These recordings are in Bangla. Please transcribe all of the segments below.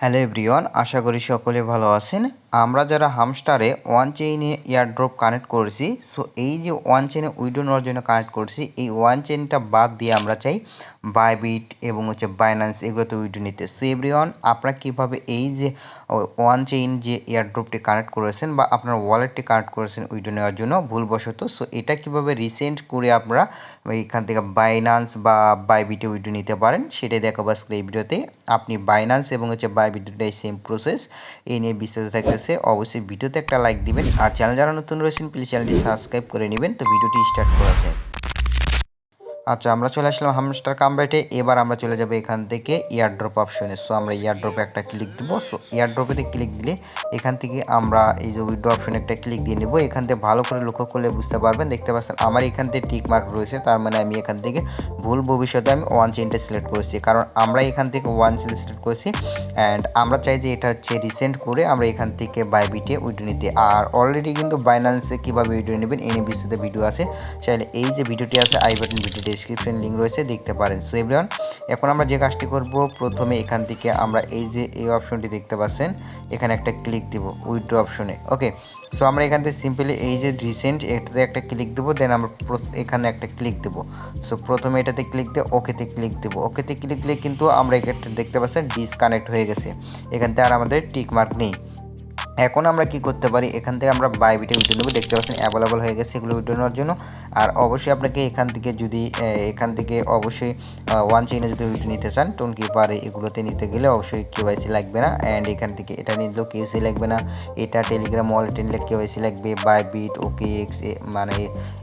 হ্যালো এভরিওয়ান আশা করি সকলে ভালো আছেন। আমরা যারা হামস্টারে ওয়ান চেইনে এয়ারড্রপ কানেক্ট করেছি সো এই যে ওয়ান চেইনে উইডো নেওয়ার জন্য কানেক্ট করেছি, এই ওয়ান চেইনটা বাদ দিয়ে আমরা চাই বাইবিট এবং হচ্ছে বাইন্যান্স এগুলোতে উইডো নিতে। সো এভরিওয়ান আপনারা কীভাবে এই যে ওয়ান চেইন যে এয়ারড্রপটি কানেক্ট করেছেন বা আপনার ওয়ালেটটি কানেক্ট করেছেন উইডো নেওয়ার জন্য ভুলবশত সো এটা কীভাবে রিসেন্ট করে আপনারা এইখান থেকে বাইন্যান্স বা বাইবিটে উইডো নিতে পারেন, সেটাই দেখাবো আজকে এই ভিডিওতে আপনি বাইন্যান্স এবং হচ্ছে বাইবিটটাই সেম প্রসেস এই নিয়ে বিস্তারিত থাকতেছে। অবশ্যই ভিডিওতে একটা লাইক দিবেন। আর চ্যানেল যারা নতুন রয়েছেন প্লিজ চ্যানেলটি সাবস্ক্রাইব করে নেবেন। তো ভিডিওটি স্টার্ট করা যায় আচ্ছা আমরা চলে আসলাম হামস্টার কামব্যাটে এবার আমরা চলে যাব এখান থেকে ইয়ারড্রপ অপশনে সো আমরা ইয়ারড্রপে একটা ক্লিক দেবো। সো ইয়ারড্রপেতে ক্লিক দিলে এখান থেকে আমরা এই যে উইড্রো অপশনে একটা ক্লিক দিয়ে নেব। এখান থেকে ভালো করে লক্ষ্য করলে বুঝতে পারবেন, দেখতে পাচ্ছেন আমার এখান থেকে টিক মার্ক রয়েছে। তার মানে আমি এখান থেকে ভুল ভবিষ্যতে আমি ওয়ান চেনটা সিলেক্ট করেছি। কারণ আমরা এখান থেকে ওয়ান চেন সিলেক্ট করেছি অ্যান্ড আমরা চাই যে এটা হচ্ছে রিসেন্ট করে আমরা এখান থেকে বাইবিটে উইড্রো নিতে। আর অলরেডি কিন্তু বাইন্যান্সে কীভাবে উইড্রো নেবেন এই নিয়ে বিস্তারিত ভিডিও আছে। চাইলে এই যে ভিডিওটি আছে I button video description link রয়েছে, দেখতে পারেন। সো এভরিওয়ান এখন আমরা যে কাজটি করব, প্রথমে এখান থেকে আমরা এই যে এই অপশনটি দেখতে পাচ্ছেন, এখানে একটা ক্লিক দিব উইথড্র অপশনে ওকে সো আমরা এখান থেকে সিম্পলি এই যে রিসেন্ট এটাতে একটা ক্লিক দেবো দেন আমরা এখানে একটা ক্লিক দেবো। সো প্রথমে এটাতে ক্লিক দিয়ে ওকেতে ক্লিক দেবো। ওকেতে ক্লিক দিলে কিন্তু আমরা এখানে দেখতে পাচ্ছেন ডিসকানেক্ট হয়ে গেছে। এখান থেকে আর আমাদের টিক মার্ক নেই। এখন আমরা কি করতে পারি? এখান থেকে আমরা বাইবিটে উঠে নেব। দেখতে পাচ্ছেন অ্যাভেলেবল হয়ে গেছে এগুলো উঠে নেওয়ার জন্য। আর অবশ্যই আপনাকে এখান থেকে যদি এখান থেকে অবশ্যই ওয়ান চেইনে যদি উইডো নিতে চান টোন কিপারে এগুলোতে নিতে গেলে অবশ্যই কেওয়াইসি লাগবে না। অ্যান্ড এখান থেকে এটা নিলেও কেওয়াইসি লাগবে না। এটা টেলিগ্রাম ওয়ালেটে নিলে কেওয়াইসি লাগবে। বাইবিট ওকে এক্স মানে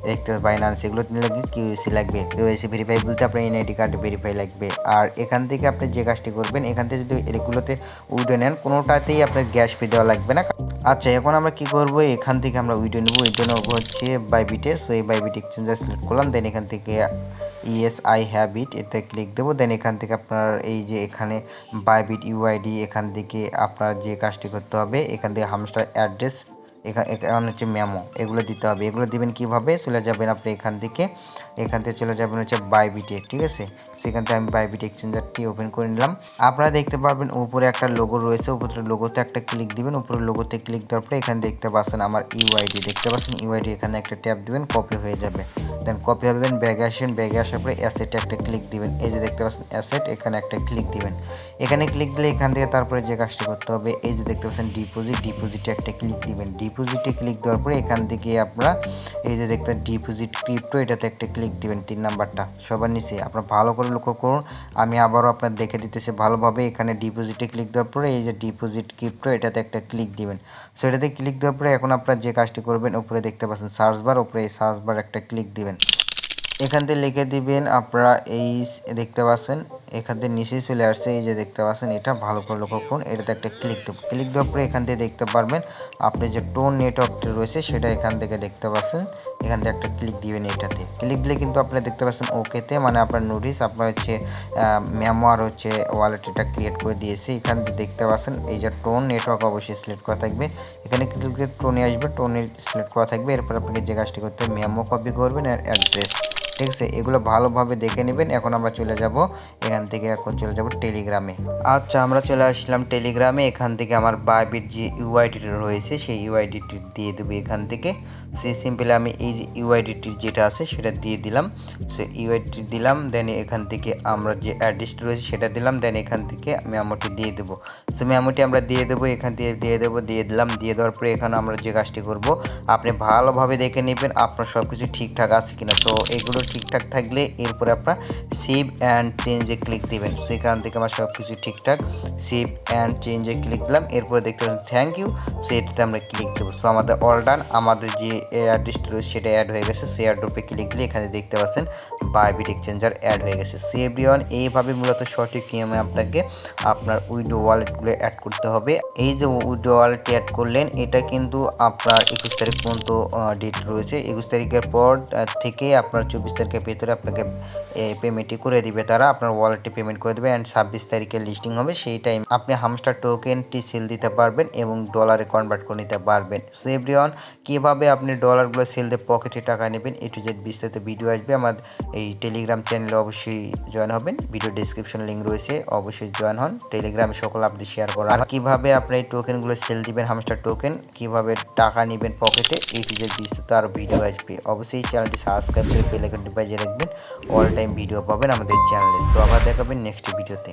দেখতে বাইনান্স এগুলো নিলে কেওয়াইসি লাগবে। কেওয়াইসি ভেরিফাই বলতে আপনার এনআইডি কার্ড ভেরিফাই লাগবে। আর এখান থেকে আপনি যে কাজটি করবেন, এখান থেকে যদি এগুলোতে উইডো নেন, কোনোটাতেই আপনার গ্যাস ফি দেওয়া লাগবে না। আচ্ছা এখন আমরা কি করব? এখান থেকে আমরা উইডো নেব। উইডো নেব হচ্ছে বাইবিটে সো এই বাইবিট এক্সচেঞ্জার সিলেক্ট করলাম দেন এখান থেকে ইএস আই হ্যাভ ইট এতে ক্লিক দেবো। দেন এখান থেকে আপনার এই যে এখানে বাইবিট ইউআইডি এখান থেকে আপনার যে কাজটি করতে হবে, এখান থেকে হামস্টার অ্যাড্রেস এখানে হচ্ছে মেমো এগুলো দিতে হবে। এগুলো দিবেন কীভাবে? চলে যাবেন আপনি এখান থেকে এখান থেকে চলে যাবেন হচ্ছে বাইবিটে ঠিক আছে? সেখান থেকে আমি বাইবিট এক্সচেঞ্জারটি ওপেন করে নিলাম। আপনারা দেখতে পারবেন উপরে একটা লোগো রয়েছে, উপরে লোগোতে একটা ক্লিক দিবেন, উপরে লোগোতে ক্লিক দেওয়ার পরে এখানে দেখতে পাচ্ছেন আমার ইউআইডি দেখতে পাচ্ছেন ইউআইডি এখানে একটা ট্যাপ দিবেন কপি হয়ে যাবে। দেন কপি হবেন ব্যাগে আসবেন ব্যাগে আসার পরে অ্যাসেটে একটা ক্লিক দিবেন। এই যে দেখতে পাচ্ছেন অ্যাসেট এখানে একটা ক্লিক দিবেন। এখানে ক্লিক দিলে এখান থেকে তারপরে যে কাজটি করতে হবে, এই যে দেখতে পাচ্ছেন ডিপোজিট ডিপোজিটে একটা ক্লিক দিবেন। ডিপোজিটে ক্লিক দেওয়ার পরে এখান থেকে আপনারা, এই যে দেখতে ডিপোজিট ক্রিপ্টো এটাতে একটা ক্লিক দিবেন, তিন নাম্বারটা। সবার নিচে। আপনার ভালো করে লক্ষ্য করুন, আমি আবারও আপনার দেখে দিতেছি ভালোভাবে। এখানে ডিপোজিটে ক্লিক দেওয়ার পরে এই যে ডিপোজিট ক্রিপ্টো এটাতে একটা ক্লিক দিবেন। সো এটাতে ক্লিক দেওয়ার পরে এখন আপনার যে কাজটি করবেন, উপরে দেখতে পাচ্ছেন সার্চ বার উপরে এই সার্চ বার একটা ক্লিক দিবেন। এখান থেকে লিখে দিবেন আপনারা এই দেখতে পাচ্ছেন এখান থেকে নিচে চলে আসছে। এই যে দেখতে পাচ্ছেন, এটা ভালো করে লক্ষ্য করুন। এটাতে একটা ক্লিক দেবো ক্লিক দেওয়ার পরে এখান থেকে দেখতে পারবেন, আপনি যে টোন নেটওয়ার্কটি রয়েছে সেটা এখান থেকে দেখতে পাচ্ছেন। এখান থেকে একটা ক্লিক দিবেন এটাতে। ক্লিক দিলে কিন্তু আপনি দেখতে পাচ্ছেন ওকেতে মানে আপনার নোটিস আপনার হচ্ছে মেমোয়ার হচ্ছে ওয়ালেট এটা ক্রিয়েট করে দিয়েছে। এখান থেকে দেখতে পাচ্ছেন, এই যে টোন নেটওয়ার্ক অবশ্যই সিলেক্ট করা থাকবে। এখানে ক্লিক টোনে আসবে টোনে সিলেক্ট করা থাকবে। এরপর আপনাকে যে কাজটি করতে মেমো কপি করবেন আর অ্যাড্রেস ঠিক আছে এগুলো ভালোভাবে দেখে নেবেন। এখন আমরা চলে যাব এখান থেকে, এখন চলে যাব টেলিগ্রামে আচ্ছা আমরা চলে আসলাম টেলিগ্রামে এখান থেকে আমার বাইবির যে ইউআইডিটি রয়েছে, সেই ইউআইডিটি দিয়ে দেবো এখান থেকে। সেই সিম্পলি আমি এই যে ইউআইডিটি যেটা আছে, সেটা দিয়ে দিলাম। সে ইউআইডি দিলাম দেন এখান থেকে আমরা যে অ্যাড্রেসটি রয়েছে, সেটা দিলাম। দেন এখান থেকে মেমোটি দিয়ে দেবো। সো মেমোটি আমরা দিয়ে দেবো, এখান থেকে দিয়ে দেবো, দিয়ে দিলাম। দিয়ে দেওয়ার পরে এখানে আমরা যে কাজটি করব, আপনি ভালোভাবে দেখে নেবেন, আপনার সব কিছু ঠিকঠাক আছে কিনা। তো এগুলো ঠিকঠাক থাকলে এরপরে আপনার সেভ অ্যান্ড চেঞ্জে ক্লিক দিবেন। সেখান থেকে আমার সব কিছু ঠিকঠাক সেভ অ্যান্ড চেঞ্জে ক্লিক দিলাম। এরপরে দেখতে পাচ্ছেন থ্যাংক ইউ সো এটাতে আমরা ক্লিক দেবো। সো আমাদের অল ডান আমাদের যে অ্যাড্রেসটা রয়েছে সেটা অ্যাড হয়ে গেছে। সো এয়ারড্রপে ক্লিক দিলে এখানে দেখতে পাচ্ছেন বাইবিট এক্সচেঞ্জার অ্যাড হয়ে গেছে। সো এভরিওয়ান এইভাবে মূলত সঠিক নিয়মে আপনাকে আপনার উইডো ওয়ালেটগুলো অ্যাড করতে হবে। এই যে উইডো ওয়ালেট অ্যাড করলেন, এটা কিন্তু আপনার একুশ তারিখ পর্যন্ত ডেট রয়েছে। একুশ তারিখের পর থেকে আপনার চব্বিশ তারিখের ভিতরে আপনাকে পেমেন্টটি করে দিবে। তারা আপনার ওয়ালেটে পেমেন্ট করে দেবে অ্যান্ড ছাব্বিশ তারিখে লিস্টিং হবে। সেই টাইম আপনি হামস্টার টোকেনটি সেল দিতে পারবেন এবং ডলারে কনভার্ট করে নিতে পারবেন। সো এভরিওয়ান কীভাবে আপনি ডলারগুলো সেল দিয়ে পকেটে টাকা নেবেন এটু জেড বিস্তারিত ভিডিও আসবে। আমার এই টেলিগ্রাম চ্যানেলে অবশ্যই জয়েন হবেন। ভিডিও ডিসক্রিপশন লিঙ্ক রয়েছে, অবশ্যই জয়েন হন। টেলিগ্রামে সকল আপডেট শেয়ার করা কীভাবে আপনি এই টোকেনগুলো সেল দিবেন হামস্টার টোকেন কীভাবে টাকা নেবেন পকেটে এই টু জেড বিস্তারিত আরও ভিডিও আসবে। অবশ্যই চ্যানেলটি সাবস্ক্রাইব করে বেল আইকনটি বাজিয়ে রাখবেন অল টাইম ভিডিও পাবেন আমাদের চ্যানেলে সো আবার দেখাবেন নেক্সট ভিডিওতে